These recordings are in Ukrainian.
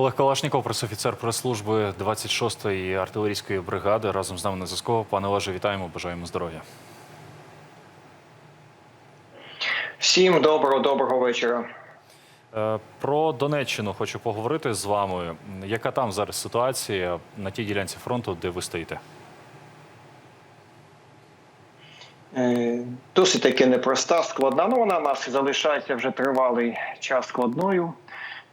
Олег Калашніков, пресофіцер прес-служби 26-ї артилерійської бригади. Разом з нами на зв'язку. Пане Олеже, вітаємо, бажаємо здоров'я. Всім доброго доброго вечора. Е, Про Донеччину хочу поговорити з вами. Яка там зараз ситуація на тій ділянці фронту, де ви стоїте? Е, Досить таки непроста, складна. Ну вона у нас залишається вже тривалий час складною.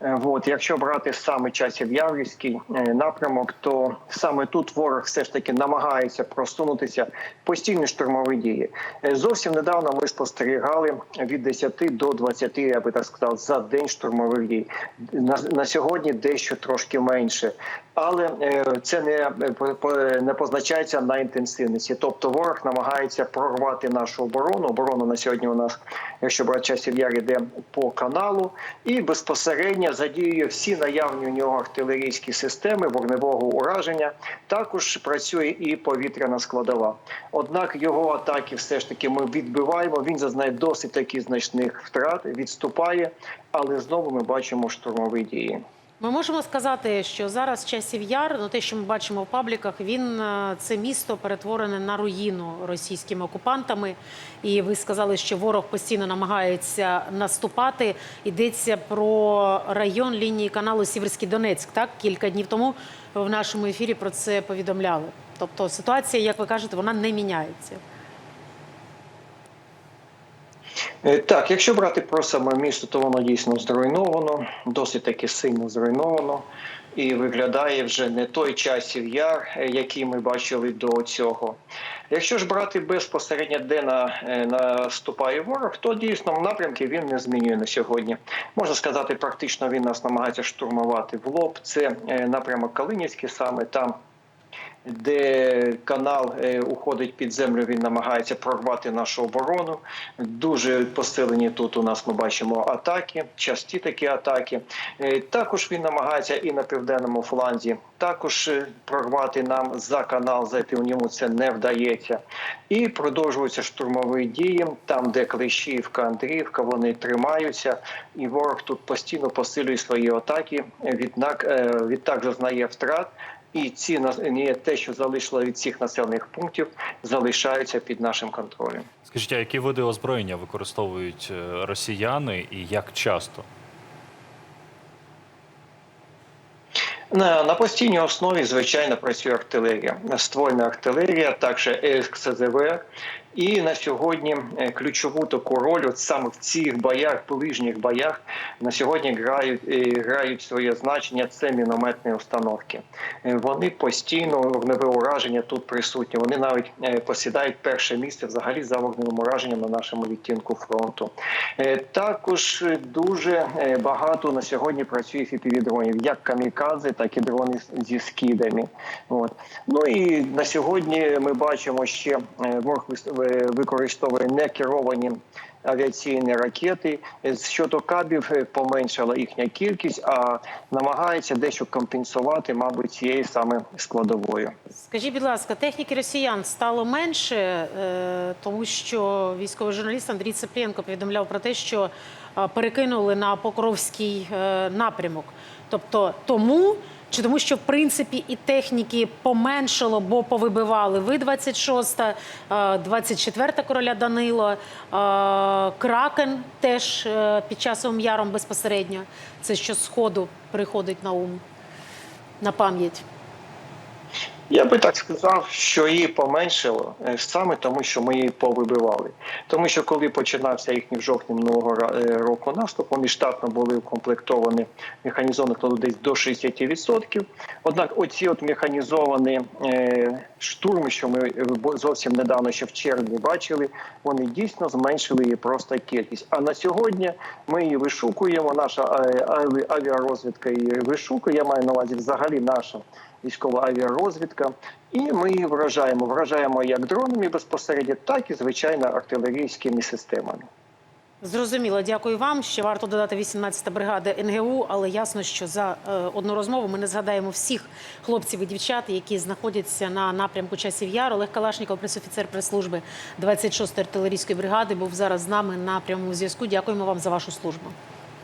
Е, От, якщо брати саме часів Яврівський е, напрямок, то саме тут ворог все ж таки намагається просунутися постійні штурмові дії. Е, Зовсім недавно ми спостерігали від 10 до 20, я би так сказав, за день штурмових дій. На, на сьогодні дещо трошки менше. Але е, це не, е, не позначається на інтенсивності. Тобто ворог намагається прорвати нашу оборону. Оборона на сьогодні у нас, якщо брати часів яр, йде по каналу, і безпосередньо задіює всі наявні у нього артилерійські системи вогневого ураження. Також працює і повітряна складова. Однак його атаки все ж таки ми відбиваємо. Він зазнає досить таки значних втрат, відступає, але знову ми бачимо штурмові дії. Ми можемо сказати, що зараз часів яр, ну те, що ми бачимо в пабліках, він е, це місто перетворене на руїну російськими окупантами. І ви сказали, що ворог постійно намагається наступати. Йдеться про район лінії каналу Сіверський Донецьк. Так кілька днів тому в нашому ефірі про це повідомляли. Тобто ситуація, як ви кажете, вона не міняється. Так, якщо брати про саме місто, то воно дійсно зруйновано, досить таки сильно зруйновано. І виглядає вже не той часів яр, е, який ми бачили до цього. Якщо ж брати безпосередньо, де е, наступає ворог, то дійсно в напрямки він не змінює на сьогодні. Можна сказати, практично він нас намагається штурмувати в лоб. Це е, напрямок Калинівський, саме там де канал е, уходить під землю, він намагається прорвати нашу оборону. Дуже посилені тут у нас ми бачимо атаки, часті такі атаки. Е, Також він намагається і на південному фланзі також е, прорвати нам за канал, зайти в ньому це не вдається. І продовжуються штурмові дії там, де Клещівка, Андріївка, вони тримаються, і ворог тут постійно посилює свої атаки. Віднак е, відтак зазнає втрат. І ці на- те, що залишило від цих населених пунктів, залишаються під нашим контролем. Скажіть, а які види озброєння використовують е, росіяни і як часто? На, на постійній основі, звичайно, працює артилерія, ствольна артилерія, також СКЗВ. І на сьогодні е, ключову таку роль, от саме в цих боях, ближніх боях, на сьогодні грають, е, грають своє значення. Це мінометні установки. Е, Вони постійно вогневе ураження тут присутні. Вони навіть посідають перше місце взагалі за вогневим ураженням на нашому відтінку фронту. Також дуже багато на сьогодні працює фіпіві-дронів, як камікадзе, так і дрони зі скидами. От. Ну і на сьогодні ми бачимо ще ворог використовує некеровані авіаційні ракети. Е, Щодо кабів е, поменшала їхня кількість, а намагається дещо компенсувати, мабуть, цією саме складовою. Скажіть, будь ласка, техніки росіян стало менше, е, тому що військовий журналіст Андрій Цеплєнко повідомляв про те, що перекинули на Покровський напрямок. Тобто тому. Чи тому, що в принципі і техніки поменшало, бо повибивали ви 26, е, 24 короля Данило, е, Кракен теж е, під часовим яром безпосередньо. Це що сходу приходить на ум, на пам'ять. Я би так сказав, що її поменшило е, саме тому, що ми її повибивали. Тому що коли починався їхній в жовтні минулого е, року наступ, вони штатно були укомплектовані механізованих то десь до 60%. Однак, оці от механізовані е, штурми, що ми зовсім недавно ще в червні бачили, вони дійсно зменшили її просто кількість. А на сьогодні ми її вишукуємо. Наша авіарозвідка її вишукує. Я маю на увазі взагалі наша військова авіарозвідка, і ми її вражаємо. Вражаємо як дронами безпосередньо, так і звичайно артилерійськими системами. Зрозуміло, дякую вам. Ще варто додати 18-та бригада НГУ, але ясно, що за е, одну розмову ми не згадаємо всіх хлопців і дівчат, які знаходяться на напрямку часів яр. Олег Калашніков, пресофіцер прес-служби 26-ї артилерійської бригади, був зараз з нами на прямому зв'язку. Дякуємо вам за вашу службу.